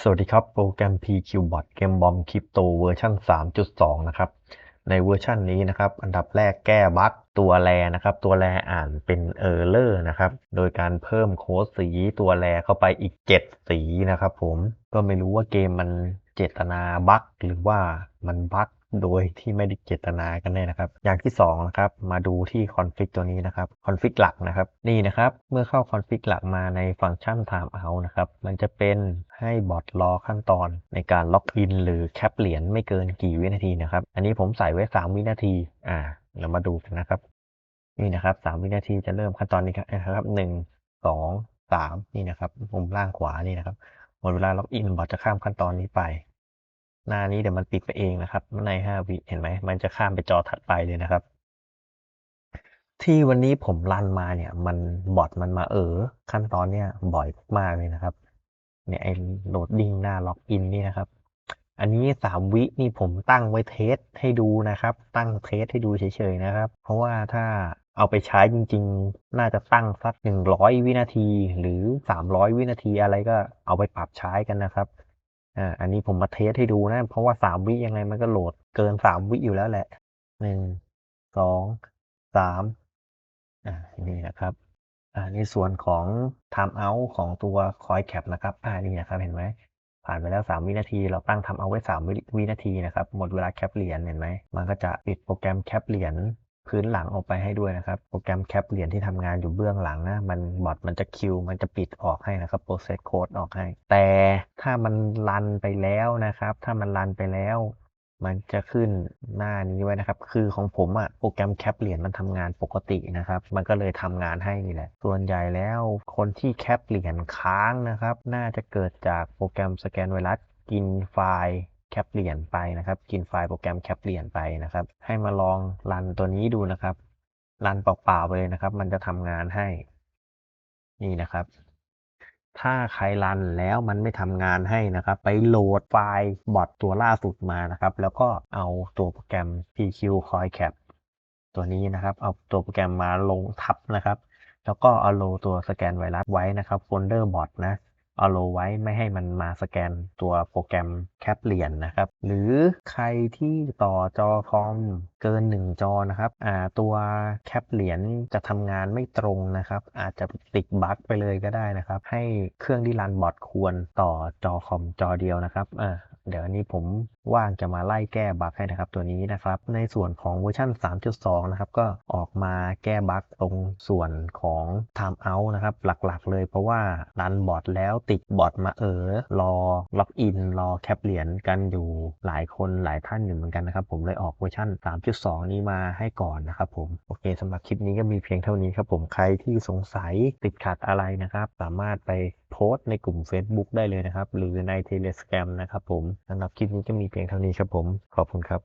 สวัสดีครับ โปรแกรม PQBot เกมบอมคริปโตเวอร์ชัน3.2 นะครับ ในเวอร์ชันนี้นะครับ อันดับแรกแก้บั๊กตัวแรนะครับ ตัวแรอ่านเป็นเออร์เลอร์นะครับ โดยการเพิ่มโค้ดสีตัวแรเข้าไปอีก 7 สีนะครับผม ก็ไม่รู้ว่าเกมมัน เจตนาบั๊กหรือว่ามันบั๊กโดยที่ไม่ได้เจตนากันแน่นะครับ อย่างที่2นะครับมาดูที่คอนฟิกตัวนี้นะครับคอนฟิกหลักนะครับนี่นะครับเมื่อเข้าคอนฟิกหลักมาในฟังก์ชัน timeout นะครับมันจะเป็นให้บอทรอขั้นตอนในการล็อกอินหรือแคปเหรียญไม่เกินกี่วินาทีนะครับอันนี้ผมใส่ไว้ 3 วินาทีอ่าเรามาดูกันนะครับ นี่นะครับ 3 วินาทีจะเริ่มขั้นตอนนี้ครับหนึ่งสองสามนี่นะครับมุมล่างขวานี่นะครับ หมดเวลาล็อกอินบอทจะข้ามขั้นตอนนี้ไป หน้านี้เดี๋ยวมันปิดไปเองนะครับ ใน 5 วิเห็นไหม มันจะข้ามไปจอถัดไปเลยนะครับ ที่วันนี้ผมรันมาเนี่ย มันบอทมันมาเออขั้นตอนเนี่ยบ่อยมากเลยนะครับ เนี่ยไอ้โหลดดิ้งหน้าล็อกอินนี่นะครับ อันนี้สามวินี่ผมตั้งไว้เทสให้ดูนะครับ ตั้งเทสให้ดูเฉยๆนะครับ เพราะว่าถ้า เอาไปใช้จริง ๆ น่าจะตั้งสัก100วินาทีหรือ300วินาทีอะไรก็เอาไปปรับใช้กันนะครับอ่าอันนี้ผมมาเทสให้ดูนะ เพราะว่าสามวิยังไงมันก็โหลดเกินสามวิอยู่แล้วแหละหนึ่งสองสามอ่านี่นะครับอ่าในส่วนของ time out ของตัว coin cap นะครับอ่านี่นะครับเห็นไหมผ่านไปแล้ว3วินาที เราตั้ง time out ไว้3วิวินาทีนะครับ หมดเวลาแคปเหรียญเห็นไหม มันก็จะปิดโปรแกรมแคปเหรียญ พื้นหลังออกไปให้ด้วยนะครับ โปรแกรมแคปเหรียญที่ทำงานอยู่เบื้องหลังนะ มันบอทมันจะคิว มันจะปิดออกให้นะครับ process code ออกให้ แต่ถ้ามันรันไปแล้วนะครับ ถ้ามันรันไปแล้ว มันจะขึ้นหน้านี้ไว้นะครับ คือของผมอะโปรแกรมแคปเหรียญมันทำงานปกตินะครับ มันก็เลยทำงานให้นี่แหละ ส่วนใหญ่แล้วคนที่แคปเหรียญค้างนะครับ น่าจะเกิดจากโปรแกรมสแกนไวรัสกินไฟล์ แคปเหรียญไปนะครับ กินไฟล์โปรแกรมแคปเหรียญไปนะครับ ให้มาลองรันตัวนี้ดูนะครับ รันเปล่าๆไปเลยนะครับ มันจะทำงานให้ นี่นะครับ ถ้าใครรันแล้วมันไม่ทำงานให้นะครับ ไปโหลดไฟล์บอทตัวล่าสุดมานะครับ แล้วก็เอาตัวโปรแกรม PQ Coin Cap ตัวนี้นะครับ เอาตัวโปรแกรมมาลงทับนะครับ แล้วก็เอาโลตัวสแกนไวรัสไว้นะครับโฟลเดอร์บอทนะ เอาโลไว้ไม่ให้มันมาสแกนตัวโปรแกรมแคปเหรียญนนะครับ หรือใครที่ต่อจอคอมเกิน 1 จอนะครับอ่าตัวแคปเหรียญจะทำงานไม่ตรงนะครับ อาจจะติดบั๊กไปเลยก็ได้นะครับ ให้เครื่องที่รันบอทควรต่อจอคอมจอเดียวนะครับอ่าเดี๋ยวอันนี้ผมว่างจะมาไล่แก้บั๊กให้นะครับตัวนี้นะครับ ในส่วนของเวอร์ชัน3.2 นะครับ ก็ออกมาแก้บั๊กตรงส่วนของ Time Out นะครับ หลักๆ เลยเพราะว่ารันบอทแล้วติดบอทมาเออรอล็อกอิน รอแคปเหรียญกันอยู่หลายคนหลายท่านอยู่เหมือนกันนะครับ ผมเลยออกเวอร์ชัน3.2 นี้มาให้ก่อนนะครับผม โอเคสำหรับคลิปนี้ก็มีเพียงเท่านี้ครับผมใครที่สงสัยติดขัดอะไรนะครับ สามารถไปโพสต์ในกลุ่ม Facebook ได้เลยนะครับ หรือใน Telegram นะครับผมสำหรับคลิปนี้ก็มีเพียงเท่านี้ครับผม ขอบคุณครับ